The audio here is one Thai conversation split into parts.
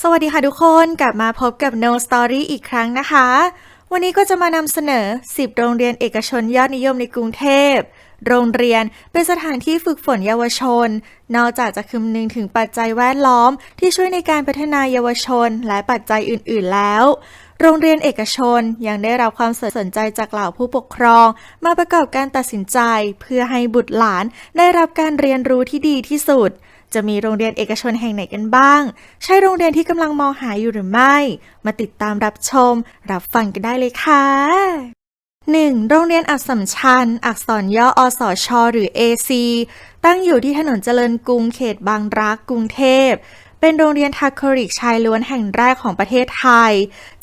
สวัสดีค่ะทุกคนกลับมาพบกับ No Story อีกครั้งนะคะ วันนี้ก็จะมานำเสนอ 10 โรงเรียนเอกชนยอดนิยมในกรุงเทพ โรงเรียนเป็นสถานที่ฝึกฝนเยาวชน นอกจากจะคำนึงถึงปัจจัยแวดล้อม ที่ช่วยในการพัฒนาเยาวชน และปัจจัยอื่น ๆ แล้ว โรงเรียนเอกชนยังได้รับความสนใจจากเหล่าผู้ปกครอง มาประกอบการตัดสินใจ เพื่อให้บุตรหลานได้รับการเรียนรู้ที่ดีที่สุด จะมีโรงเรียนเอกชนแห่งไหนกันบ้าง ใช่โรงเรียนที่กำลังมองหาอยู่หรือไม่ มาติดตามรับชม รับฟังกันได้เลยค่ะ 1. โรงเรียนอัสสัมชัญอักษรย่ออสอชหรือ AC ตั้งอยู่ที่ถนนเจริญกรุงเขตบางรักกรุงเทพ เป็นโรงเรียนทาคริกชายล้วนแห่งแรกของประเทศไทย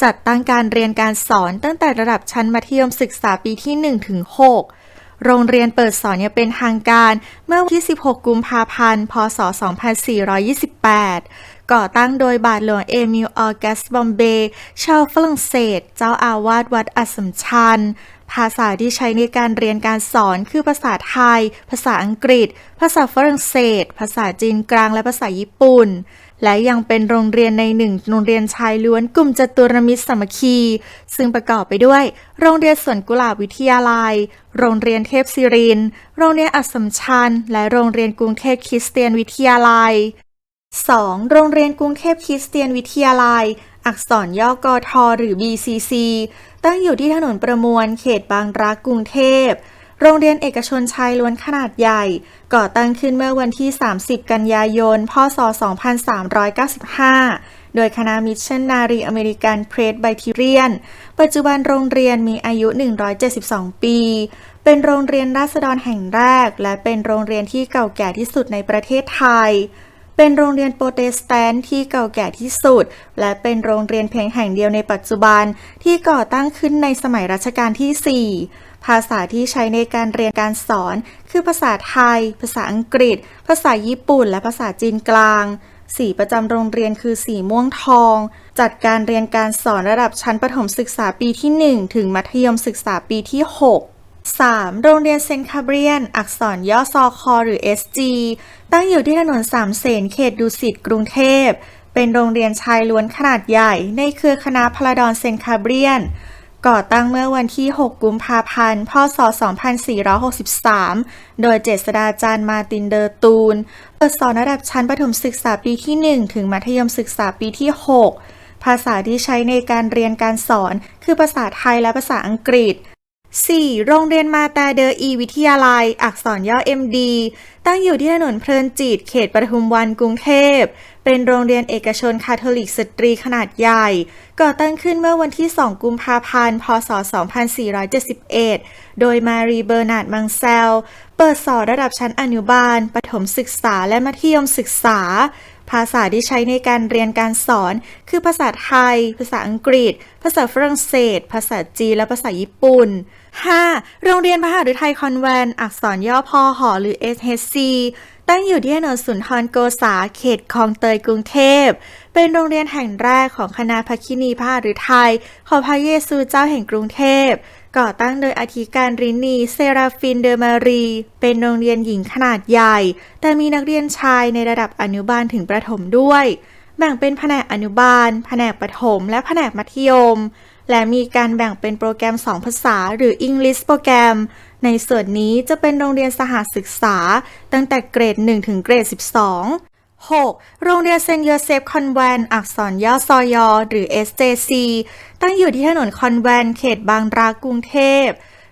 จัดตั้งการเรียนการสอนตั้งแต่ระดับชั้นมัธยมศึกษาปีที่ 1 ถึง 6 โรงเรียนเปิดสอนอย่างเป็นทางการเมื่อวันที่ 16 กุมภาพันธ์ พศ 2428ก่อตั้งโดยบาทหลวงเอมิลออกัสบอมเบย์ชาวฝรั่งเศส เจ้าอาวาสวัดอัสสมชัญ ภาษาที่ใช้ในการเรียนการสอนคือภาษาไทย ภาษาอังกฤษ ภาษาฝรั่งเศส ภาษาจีนกลางและภาษาญี่ปุ่น และยังเป็นโรงเรียนในหนึ่งโรงเรียนชายล้วนกลุ่มจตุรมิตรสามัคคี ซึ่งประกอบไปด้วย โรงเรียนสวนกุหลาบวิทยาลัย โรงเรียนเทพศิรินทร์โรงเรียนอัสมชัญ และโรงเรียนกรุงเทพคริสเตียนวิทยาลัย 2. โรงเรียนกรุงเทพคริสเตียนวิทยาลัย อักษรย่อกอทอหรือ BCC ตั้งอยู่ที่ถนนประมวลเขตบางรักกรุงเทพ โรงเรียนเอกชนชายล้วนขนาดใหญ่ ก่อตั้งขึ้นเมื่อวันที่ 30 กันยายน พศ 2395 โดยคณะมิชชันนารีอเมริกันเพรสไบทิเรียน ปัจจุบันโรงเรียนมีอายุ 172 ปี เป็นโรงเรียนราษฎรแห่งแรก และเป็นโรงเรียนที่เก่าแก่ที่สุดในประเทศไทยเป็นโรงเรียนโปรเตสแตนต์ที่เก่าแก่ที่สุด และเป็นโรงเรียนเพียงแห่งเดียวในปัจจุบันที่ก่อตั้งขึ้นในสมัยรัชกาลที่ 4 ภาษาที่ใช้ในการเรียนการสอน คือภาษาไทย ภาษาอังกฤษ ภาษาญี่ปุ่น และภาษาจีนกลาง สีประจำโรงเรียนคือสีม่วงทอง จัดการเรียนการสอนระดับชั้นประถมศึกษาปีที่ 1 ถึงมัธยมศึกษาปีที่ 6 3. โรงเรียนเซนคาเบรียน อักษรย่อซอคอหรือ SG ตั้งอยู่ที่ถนนสามเสนเขตดุสิตกรุงเทพ เป็นโรงเรียนชายล้วนขนาดใหญ่ ในเครือคณะพลดอนเซนคาเบรียน ก่อตั้งเมื่อวันที่ 6 กุมภาพันธ์ พศ 2463 โดยเจษฎาจารย์มาตินเดอร์ตูน เปิดสอนระดับชั้นประถมศึกษาปีที่ 1 ถึงมัธยมศึกษาปีที่ 6 ภาษาที่ใช้ในการเรียนการสอน คือภาษาไทยและภาษาอังกฤษ 4. โรงเรียนมาตาเดออีวิทยาลัย อักษรย่อ MD ตั้งอยู่ที่ถนนเพลินจิต เขตปทุมวันกรุงเทพ เป็นโรงเรียนเอกชนคาทอลิกสตรีขนาดใหญ่ ก่อตั้งขึ้นเมื่อวันที่ 2 กุมภาพันธ์ พศ 2471 โดยมารีเบอร์นาร์ดมังเซล เปิดสอนระดับชั้นอนุบาลประถมศึกษาและมัธยมศึกษา ภาษาที่ใช้ในการเรียนการสอน คือภาษาไทย ภาษาอังกฤษ ภาษาฝรั่งเศส ภาษาจีน และภาษาญี่ปุ่น 5. โรงเรียนมหาวิทยาลัยคอนแวนต์อักษรย่อพอหอหรือ SHC ตั้งอยู่ที่ถนนสุนทรโกษาเขตคลองเตยกรุงเทพ เป็นโรงเรียนแห่งแรกของคณะพัคินีพระฤทัยของพระเยซูเจ้าแห่งกรุงเทพ ก่อตั้งโดยอธิการรินีเซราฟินเดอมารี เป็นโรงเรียนหญิงขนาดใหญ่ แต่มีนักเรียนชายในระดับอนุบาลถึงประถมด้วย แบ่งเป็นแผนกอนุบาล แผนกประถม และแผนกมัธยม และมีการแบ่งเป็นโปรแกรม 2 ภาษา หรือ English โปรแกรม ในส่วนนี้จะเป็นโรงเรียนสหศึกษา ตั้งแต่เกรด 1 ถึงเกรด 12 6. โรงเรียนเซนเต์โยเซฟคอนแวนอักษรย่อซอยอหรือ SJC ตั้งอยู่ที่ถนนคอนแวนเขตบางรักกรุงเทพ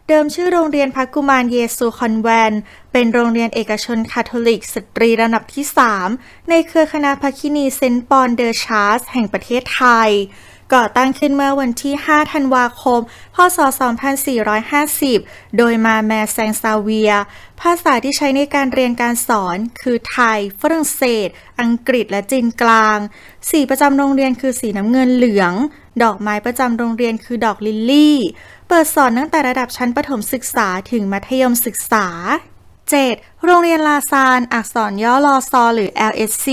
เดิมชื่อโรงเรียนพระกุมารเยซูคอนแวน เป็นโรงเรียนเอกชนคาทอลิกสตรีระดับที่ 3 ในเครือคณะพัคินีเซนปอนเดอชาร์สแห่งประเทศไทย ก่อตั้งขึ้นเมื่อวันที่ 5 ธันวาคม พศ 2450 โดยมาแมแซงซาเวีย ภาษาที่ใช้ในการเรียนการสอนคือไทย ฝรั่งเศส อังกฤษ และจีนกลาง สีประจำโรงเรียนคือสีน้ำเงินเหลือง ดอกไม้ประจำโรงเรียนคือดอกลิลลี่ เปิดสอนตั้งแต่ระดับชั้นประถมศึกษาถึงมัธยมศึกษา 7. โรงเรียนลาซาน อักษรย่อลอซอหรือ LSC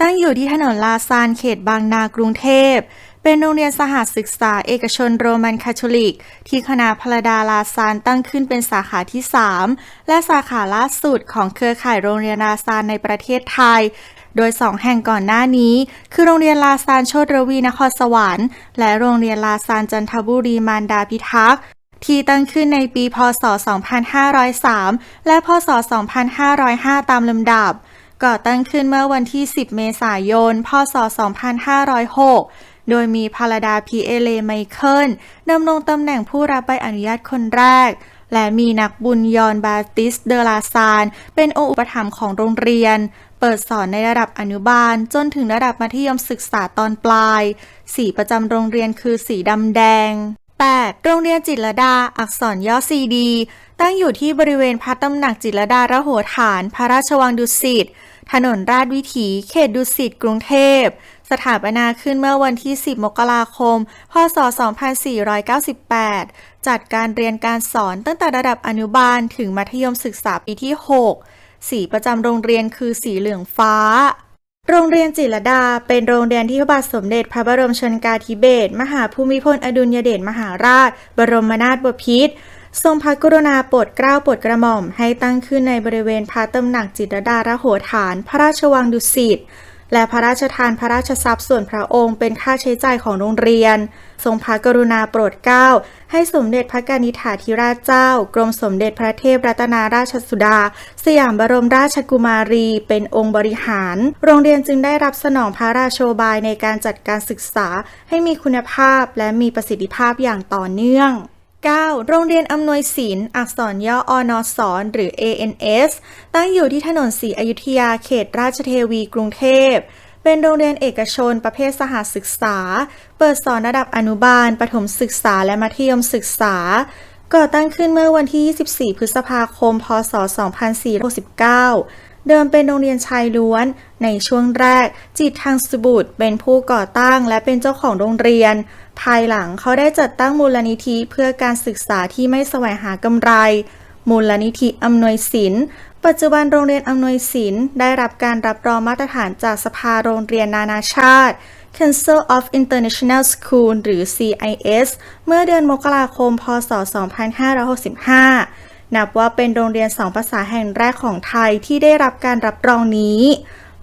ตั้งอยู่ที่ถนนลาซาน เขตบางนากรุงเทพ เป็นโรงเรียนสหศึกษาเอกชนโรมันคาทอลิก ที่คณะพลดาลาซานตั้งขึ้นเป็นสาขาที่ 3 และสาขาล่าสุดของเครือข่ายโรงเรียนลาซานในประเทศไทย โดยสองแห่งก่อนหน้านี้ คือโรงเรียนลาซานโชตรวีนครสวรรค์ และโรงเรียนลาซานจันทบุรีมารดาพิทักษ์ที่ตั้งขึ้นในปีพศ 2503 และพศ 2505 ตามลำดับก่อตั้งขึ้นเมื่อวันที่ 10 เมษายน พศ 2506 โดยมีพาลาดาพีเอเลไมเคิลดำรงตำแหน่งผู้รับใบอนุญาตคนแรก และมีนักบุญยอนบาติสเดลาซาน เป็นองค์อุปถัมภ์ของโรงเรียน เปิดสอนในระดับอนุบาล จนถึงระดับมัธยมศึกษาตอนปลาย สีประจำโรงเรียนคือสีดำแดง 8. โรงเรียนจิตรดา อักษรย่อซีดี ตั้งอยู่ที่บริเวณพระตำหนักจิตรดาระโหฐาน พระราชวังดุสิต ถนนราชวิถีเขตดุสิตกรุงเทพ สถาปนาขึ้นเมื่อวันที่ 10 มกราคม พศ 2498 จัดการเรียนการสอนตั้งแต่ระดับอนุบาลถึงมัธยมศึกษาปีที่ 6 สีประจำโรงเรียนคือสีเหลืองฟ้าโรงเรียนจิรดาเป็นโรงเรียนที่พระบาทสมเด็จพระบรมชนกาธิเบศรมหาภูมิพลอดุลยเดชมหาราช บรมนาถบพิตร ทรงพระกรุณาโปรดเกล้าโปรดกระหม่อมให้ตั้งขึ้นในบริเวณพระตำหนักจิตรดาระโหฐาน พระราชวังดุสิตและพระราชทานพระราชทรัพย์ส่วนพระองค์เป็นค่าใช้จ่ายของโรงเรียน ทรงพระกรุณาโปรดเกล้า ให้สมเด็จพระกนิษฐาธิราชเจ้า กรมสมเด็จพระเทพรัตนาราชสุดา สยามบรมราชกุมารี เป็นองค์บริหาร โรงเรียนจึงได้รับสนองพระราชโชบายในการจัดการศึกษาให้มีคุณภาพและมีประสิทธิภาพอย่างต่อเนื่อง 9. โรงเรียนอำนวยศิลป์อักษรย่ออนอสอนหรือ ANS ตั้งอยู่ที่ถนนศรีอยุธยาเขตราชเทวีกรุงเทพ เป็นโรงเรียนเอกชนประเภทสหศึกษา เปิดสอนระดับอนุบาล ประถมศึกษาและมัธยมศึกษา ก่อตั้งขึ้นเมื่อวันที่ 24 พฤษภาคม พศ 2469เดิมเป็นโรงเรียนชายล้วน ในช่วงแรก จิตทางสบุตรเป็นผู้ก่อตั้งและเป็นเจ้าของโรงเรียน ภายหลังเขาได้จัดตั้งมูลนิธิเพื่อการศึกษาที่ไม่แสวงหากำไร มูลนิธิอำนวยศิลป์ ปัจจุบันโรงเรียนอำนวยศิลป์ได้รับการรับรองมาตรฐานจากสภาโรงเรียนนานาชาติ Council of International School หรือ CIS เมื่อเดือนมกราคม พศ 2565 นับว่าเป็นโรงเรียนสองภาษาแห่งแรกของไทยที่ได้รับการรับรองนี้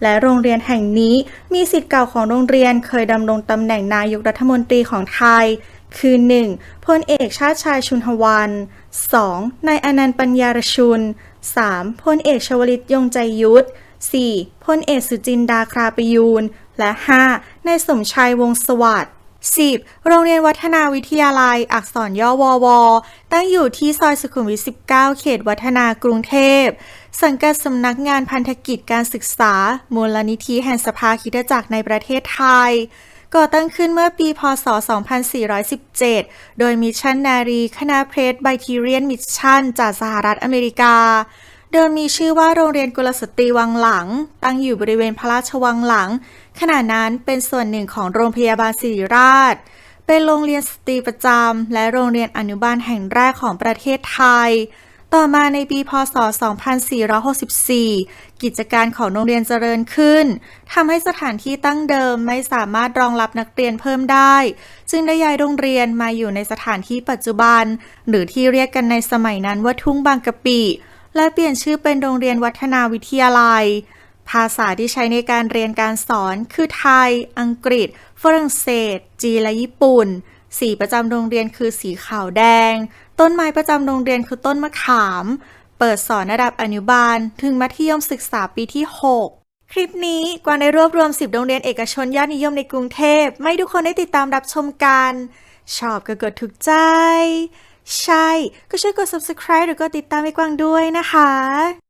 และโรงเรียนแห่งนี้มีสิทธิ์เก่าของโรงเรียนเคยดำรงตำแหน่งนายกรัฐมนตรีของไทย คือ 1. พลเอกชาติชายชุนหวัน 2. นายอนันต์ปัญญารชุน 3. พลเอกชวลิตยงใจยุทธ 4. พลเอกสุจินดาคราประยูน และ 5. นายสมชายวงศสวัสดิ์ 10. โรงเรียนวัฒนาวิทยาลัย อักษรย่อวอวตั้งอยู่ที่ซอยสุขุมวิท 19 เขตวัฒนากรุงเทพ สังกัดสำนักงานพันธกิจการศึกษา มูลนิธิแห่งสภาคริสตจักรในประเทศไทย ก่อตั้งขึ้นเมื่อปี พศ 2417 โดยมิชชันนารี คณะเพรสไบทีเรียนมิชชั่นจากสหรัฐอเมริกา เดิมมีชื่อว่าโรงเรียนกุลสตรีวังหลัง ตั้งอยู่บริเวณพระราชวังหลัง ขณะนั้นเป็นส่วนหนึ่งของโรงพยาบาลศิริราช เป็นโรงเรียนสตรีประจำและโรงเรียนอนุบาลแห่งแรกของประเทศไทย ต่อมาในปีพศ 2464 กิจการของโรงเรียนเจริญขึ้นทำให้สถานที่ตั้งเดิมไม่สามารถรองรับนักเรียนเพิ่มได้ จึงได้ย้ายโรงเรียนมาอยู่ในสถานที่ปัจจุบัน หรือที่เรียกกันในสมัยนั้นว่าทุ่งบางกะปิ และเปลี่ยนชื่อเป็นโรงเรียนวัฒนาวิทยาลัย ภาษาที่ใช้ในการเรียนการสอนคือไทย อังกฤษ ฝรั่งเศส จีนและญี่ปุ่น สีประจำโรงเรียนคือสีขาวแดง ต้นไม้ประจำโรงเรียนคือต้นมะขาม เปิดสอนระดับอนุบาล ถึงมัธยมศึกษาปีที่ 6คลิปนี้กวางได้รวบรวม 10 โรงเรียนเอกชนยอดนิยมในกรุงเทพ ไม่ทุกคนได้ติดตามรับชมกัน ชอบก็กดถูกใจ ใช่ ก็ช่วยกด subscribe หรือกดติดตามไอ้กวางด้วยนะคะ